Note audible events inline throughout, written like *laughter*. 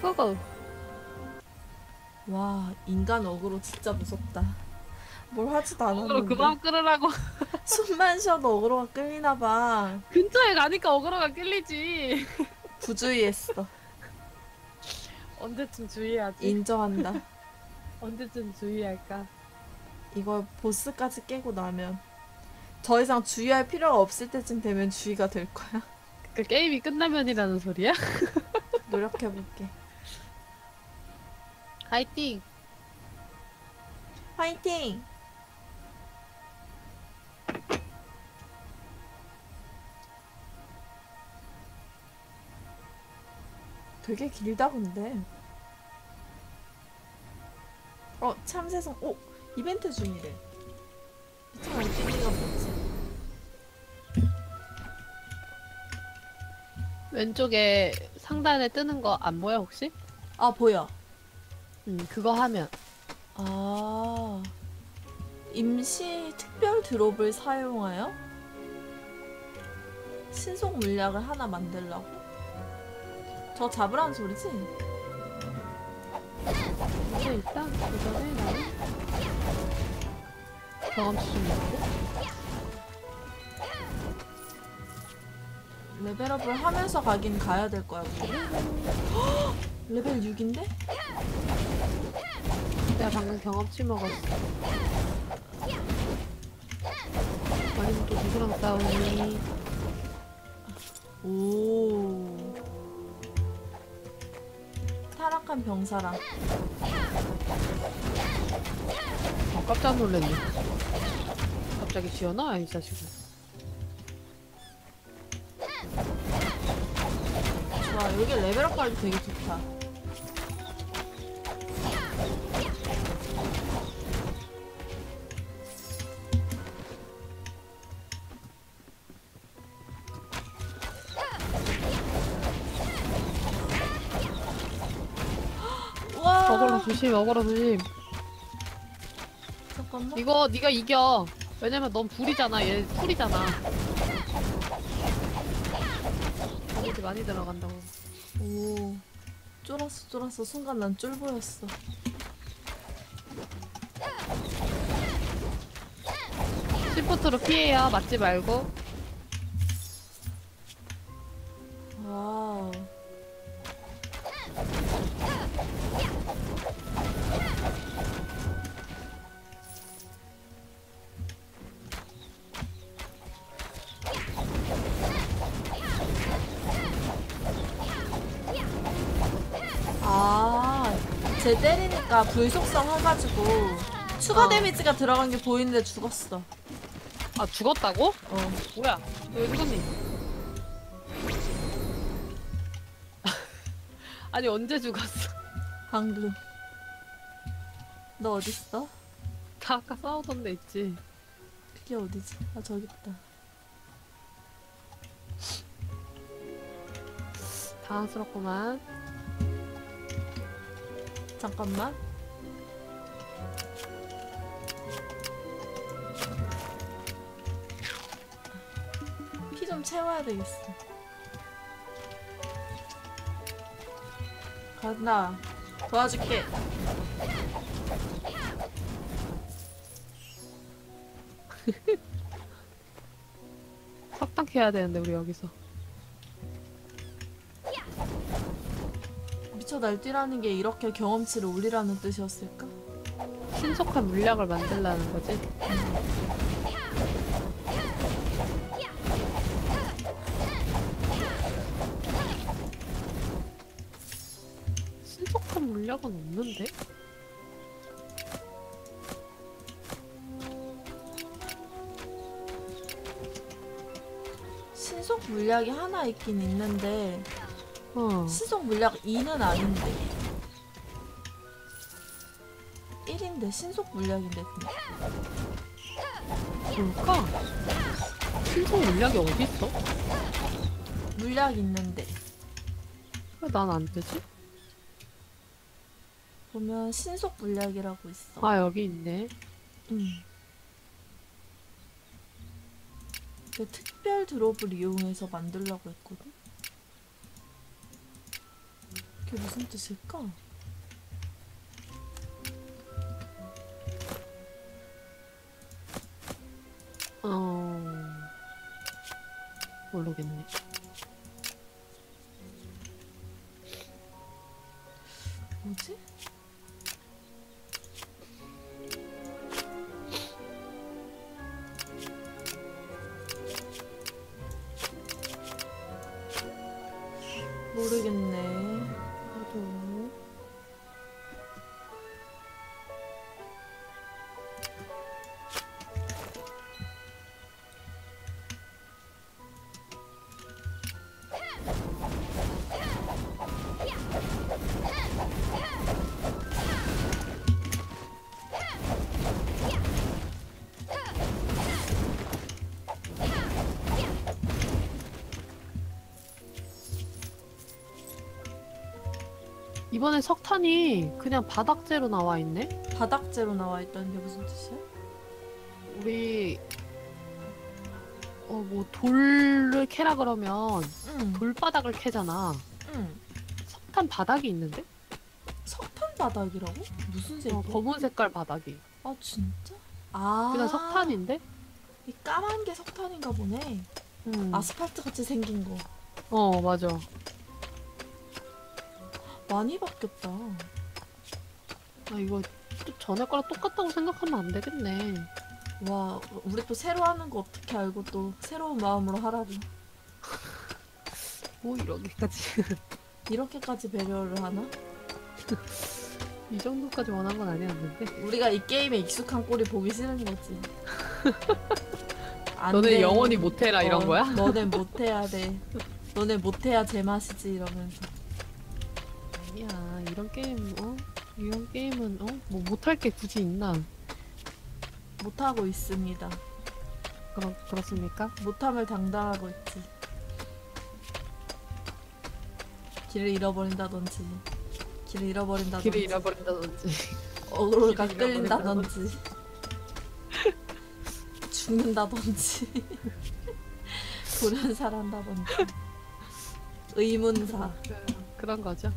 고고. 와 인간 어그로 진짜 무섭다. 뭘 하지도 않았는데 그만 끌으라고. *laughs* 숨만 쉬어도 어그로가 끌리나 봐. 근처에 가니까 어그로가 끌리지. 부주의했어. 언제쯤 주의하지? 인정한다. *laughs* 언제쯤 주의할까? 이걸 보스까지 깨고 나면 더 이상 주의할 필요가 없을 때쯤 되면 주의가 될 거야. 그 게임이 끝나면이라는 소리야? *laughs* 노력해볼게. 화이팅! 화이팅! 되게 길다 근데. 어 참새성 오 이벤트 중이래. 이참 어디가 뭐지? 왼쪽에 상단에 뜨는 거 안 보여 혹시? 아 보여. 응 그거 하면 아 임시 특별 드롭을 사용하여 신속 물약을 하나 만들라고? 저 잡으라는 소리지? 근데 일단 그 전에 나는 경험치 좀 넣고 레벨업을 하면서 가긴 가야 될 거야 우리. 헉! 레벨 6인데? 내가 방금 경험치 먹었어. 아니면 또 누구랑 싸우니 오. 타락한 병사랑. 어, 깜짝 놀랐네. 갑자기 지어놔 이 자식은 좋아 여기 레벨업 관리 되게 좋다 조심 어그로 조심. 잠깐만. 이거 네가 이겨. 왜냐면 넌 불이잖아. 얘 풀이잖아. 데미지 많이 들어간다고. 오. 쫄았어 쫄았어. 순간 난 쫄 보였어. 시프트로 피해야 맞지 말고 쟤 때리니까 불속성 해가지고 추가 어. 데미지가 들어간 게 보이는데 죽었어. 아 죽었다고? 어. 뭐야 왜 죽었니? *laughs* 아니 언제 죽었어? 방금. 너 어딨어? 다 아까 싸우던 데 있지 그게 어디지? 아, 저기 있다. 당황스럽구만 잠깐만. 피 좀 채워야 되겠어. 간다. 도와줄게. *laughs* 석당해야 되는데 우리 여기서 미쳐 날뛰라는 게 이렇게 경험치를 올리라는 뜻이었을까? 신속한 물약을 만들라는 거지 신속한 물약은 없는데? 신속 물약이 하나 있긴 있는데 어 신속 물약 2는 아닌데 1인데 신속 물약인데 뭘까? 신속 물약이 어디 있어? 물약 있는데 왜 난 안 되지? 보면 신속 물약이라고 있어 아 여기 있네 음. 그 특별 드롭을 이용해서 만들려고 했거든 그게 무슨 뜻일까? 어 모르겠네. 뭐지? 모르겠네. 나 이번에 석탄이 그냥 바닥재로 나와 있네. 바닥재로 나와 있다는 게 무슨 뜻이야? 우리 어 뭐 돌을 캐라 그러면 응, 돌바닥을 캐잖아. 응. 석탄 바닥이 있는데? 석탄 바닥이라고? 무슨 색이야? 어, 검은 색깔 바닥이. 아 진짜? 아 그냥 석탄인데? 이 까만 게 석탄인가 보네. 음. 아스팔트 같이 생긴 거. 어 맞아. 많이 바뀌었다. 아 이거 또 전에 거랑 똑같다고 생각하면 안 되겠네. 와, 우리 또 새로 하는 거 어떻게 알고 또 새로운 마음으로 하라고. 뭐 이러기까지 *laughs* 이렇게까지 배려를 하나? *laughs* 이 정도까지 원한 건 아니었는데. 우리가 이 게임에 익숙한 꼴이 보기 싫은 거지. *laughs* 안 너네 돼. 영원히 못해라 이런 어, 거야? 너네 못해야 돼. 너네 못해야 제맛이지 이러면서. 아니야 이런 게임 어 이런 게임은 어 뭐 못할 게 굳이 있나? 못하고 있습니다. 그렇 그렇습니까? 못함을 당당하고 있지. 길을 잃어버린다든지. 길을 잃어버린다든지. 길을 잃어버린다든지. 어그로가 길을 끌린다든지. 죽는다든지. *laughs* 돌연살한다든지. 의문사. 그런 거죠.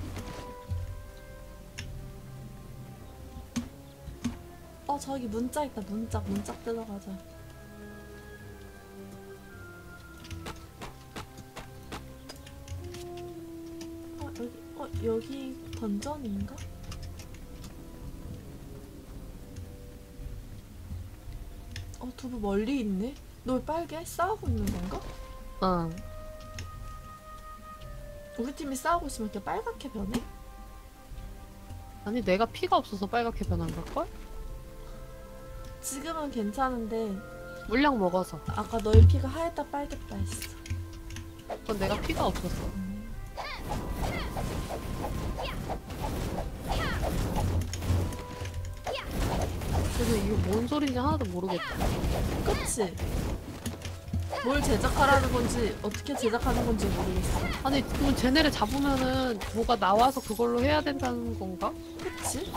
저기 문짝 있다 문짝 문짝 들어가자 어 여기 어 여기 던전인가? 어 두부 멀리 있네 너 왜 빨개? 싸우고 있는 건가? 어. 우리 팀이 싸우고 있으면 이렇게 빨갛게 변해? 아니 내가 피가 없어서 빨갛게 변한 걸걸? 지금은 괜찮은데 물량 먹어서. 아까 너의 피가 하얗다 빨겠다 했어 그건 내가 피가 없었어. 그래서 이거 뭔 소리인지 하나도 모르겠다. 그치? 뭘 제작하라는 건지 어떻게 제작하는 건지 모르겠어 아니 그럼 쟤네를 잡으면은 뭐가 나와서 그걸로 해야 된다는 건가? 그치?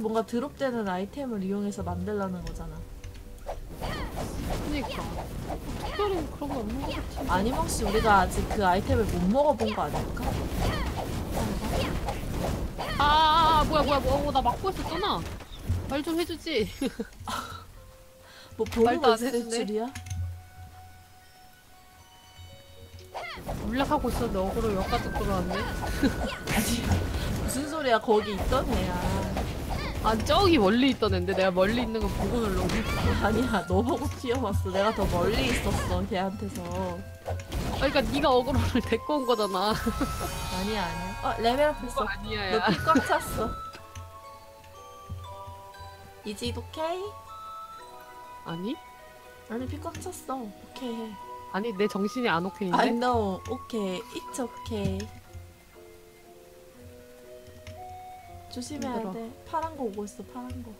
뭔가 드롭되는 아이템을 이용해서 만들라는 거잖아. 그니까 특별히 그런 거 없는 것 같은데 아니면 혹시 우리가 아직 그 아이템을 못 먹어본 거 아닐까? 아, 아, 아 뭐야 뭐야 뭐야 어, 나 막고 있었잖아 말 좀 해주지 *laughs* 뭐안 있을. 줄이야? 물약하고 있었는데 어그로 여기까지 끌어왔네 *laughs* 아니 무슨 소리야 거기 있던 애야. 아 저기 멀리 있던 앤데 내가 멀리 있는 거 보고 누르고 *laughs* 아니야 너 보고 뛰어왔어. 내가 더 멀리 있었어 걔한테서. 아 그니까 네가 어그로를 데리고 온 거잖아 *laughs* 아니야 아니야. 어 레벨업 했어. 아니야 너피꽉 찼어. 이제 오케이? 아니? 아니 피꽉 찼어. 오케이 해. 아니 내 정신이 안 오케이인데 I know. 오케이. It's okay. 조심해야 힘들어. 돼. 파란 거 오고 있어. 파란 거.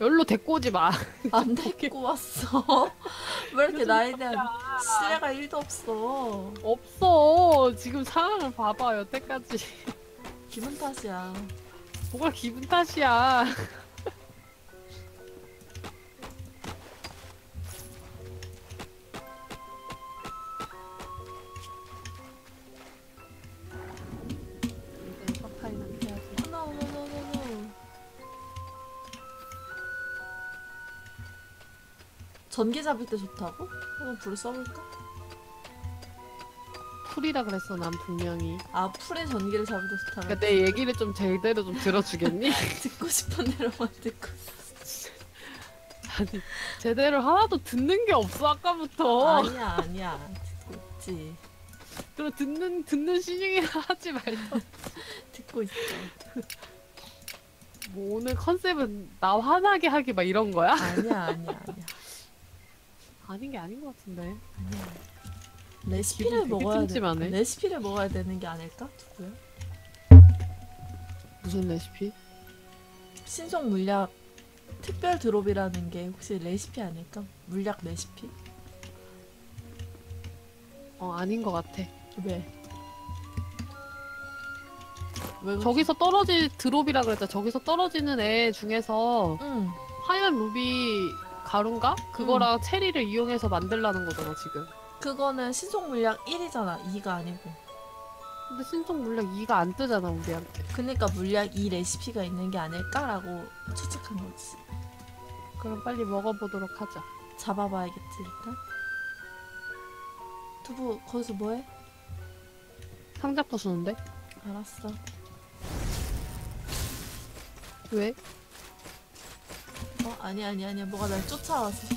열로 데리고 오지 마 *laughs* 안 데리고 왔어. *laughs* 왜 이렇게 나에 대한 신뢰가 1도 없어. 없어 지금 상황을 봐봐 여태까지 *laughs* 기분 탓이야. 뭐가 기분 탓이야 전기 잡을 때 좋다고? 한번 불을 써볼까? 풀이라 그랬어 난 분명히. 아 풀에 전기를 잡을 때 좋다고? 그러니까 내 얘기를 좀 제대로 좀 들어주겠니? *laughs* 듣고 싶은 대로만 듣고 아니 제대로 하나도 듣는 게 없어 아까부터. 아니야 아니야. 듣고 있지. 또 듣는 듣는 신용이나 *laughs* 하지 말고 듣고 있어. 뭐 오늘 컨셉은 나 화나게 하기 막 이런 거야? 아니야 아니야 아니야 아닌 게 아닌 것 같은데 아니야 레시피를 되게 먹어야 돼 찜찜하네. 레시피를 먹어야 되는 게 아닐까? 누구야? 무슨 레시피? 신속 물약 특별 드롭이라는 게 혹시 레시피 아닐까? 물약 레시피? 어 아닌 것 같아 왜? 왜 저기서 떨어질 드롭이라 그랬다 저기서 떨어지는 애 중에서 응 하얀 루비 가루인가? 그거랑 체리를 이용해서 만들라는 거잖아 지금 그거는 신속 물약 1이잖아 2가 아니고 근데 신속 물약 2가 안 뜨잖아 우리한테 그니까 물약 2 레시피가 있는 게 아닐까라고 추측한 거지 그럼 빨리 먹어보도록 하자 잡아봐야겠지 일단 두부 거기서 뭐해? 상자 부수는데? 알았어 왜? 어 아니 아니 아니야 뭐가 날 쫓아와서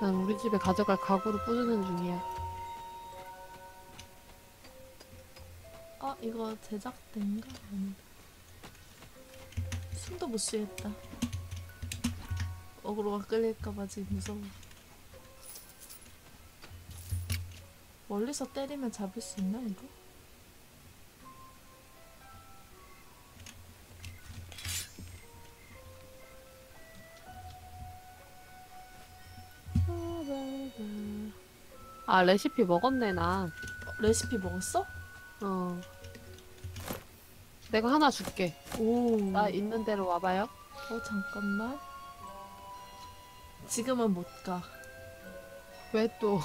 난 우리 집에 가져갈 가구를 부수는 중이야 어 이거 제작된가? 아니다 숨도 못 쉬겠다 어그로가 끌릴까봐 지금 무서워 멀리서 때리면 잡을 수 있나 이거? 아 레시피 먹었네 나 어, 레시피 먹었어? 어. 내가 하나 줄게. 오. 나 있는 대로 와봐요. 어 잠깐만. 지금은 못 가. 왜 또?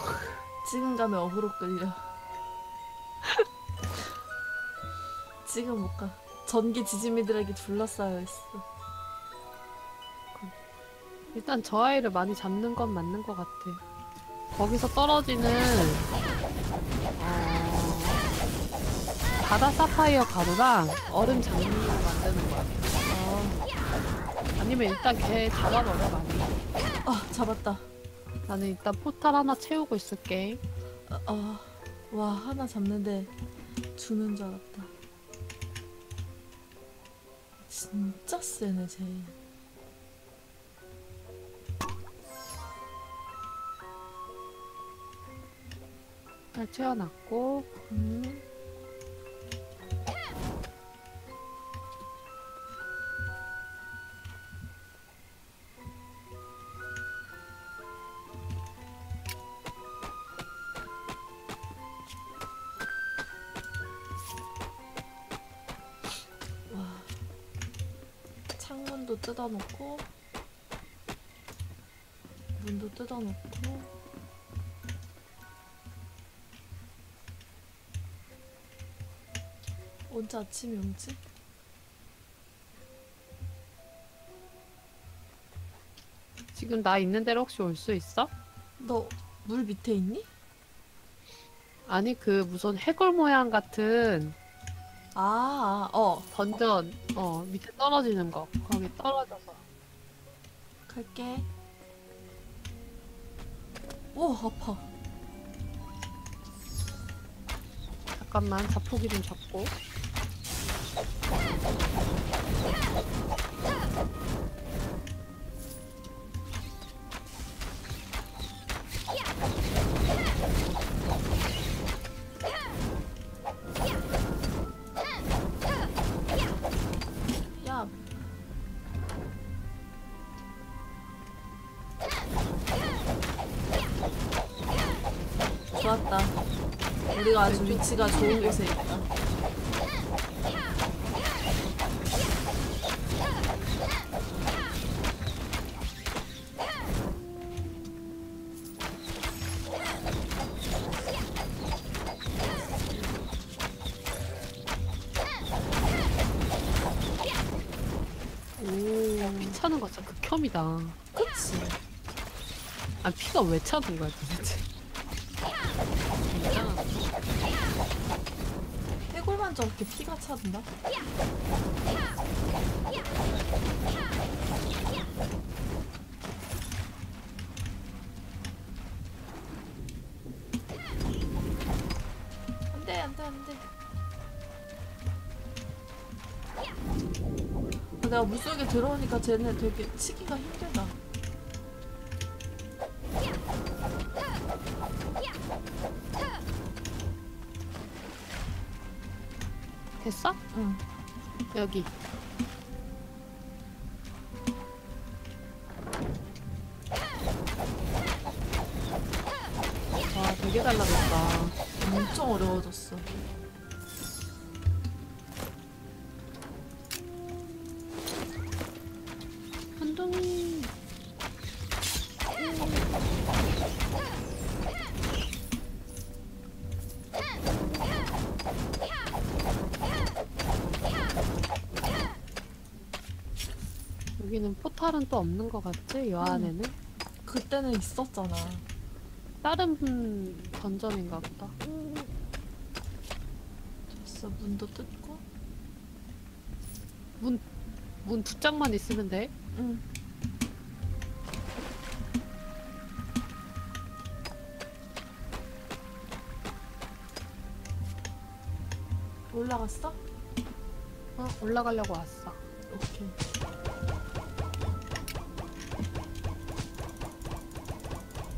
지금 가면 어그로 끌려. 지금 못 가. 전기 지짐이들에게 둘러싸여 있어. 일단 저 아이를 많이 잡는 건 맞는 것 같아. 거기서 떨어지는 어, 바다 사파이어 가루랑 얼음 장미를 만드는 거야. 어. 아니면 일단 걔 잡아버려 많이. 아 잡았다. 나는 일단 포탈 하나 채우고 있을게. 아, 아. 와 하나 잡는데 주는 줄 알았다. 진짜 세네 쟤. 잘 채워놨고 음. 와. 창문도 뜯어놓고 문도 뜯어놓고 언제 아침이 오지? 지금 나 있는 대로 혹시 올 수 있어? 너 물 밑에 있니? 아니 그 무슨 해골 모양 같은 아, 아, 어, 던전 어 밑에 떨어지는 거 거기 떨어져서 갈게. 오, 아파. 잠깐만 자폭이 좀 잡고 야. 좋았다. 우리가 아주 위치가 좋은 곳에 있다. 그치? 아 피가 왜 차는 거야 도대체? 이상하다. 해골만 저렇게 피가 차든다? 내가 물속에 들어오니까 쟤네 되게 치기가 힘들다 됐어? 응 여기. 와 되게 달라졌다. 엄청 어려워졌어 여기는 포탈은 또 없는 것 같지? 요 음. 안에는? 그때는 있었잖아 다른 던전인가 보다. 됐어 문도 뜯고 문두 짝만 있으면 돼? 응 올라갔어? 어, 올라가려고 왔어. 오케이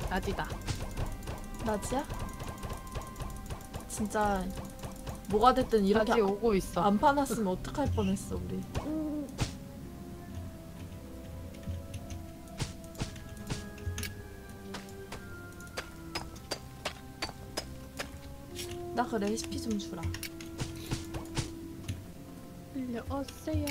낮이다. 낮이야? 진짜 뭐가 됐든 이렇게 낮이 오고 있어. 안 파놨으면 어떡할 뻔했어 우리 나 그 레시피 좀 주라 들려오세요.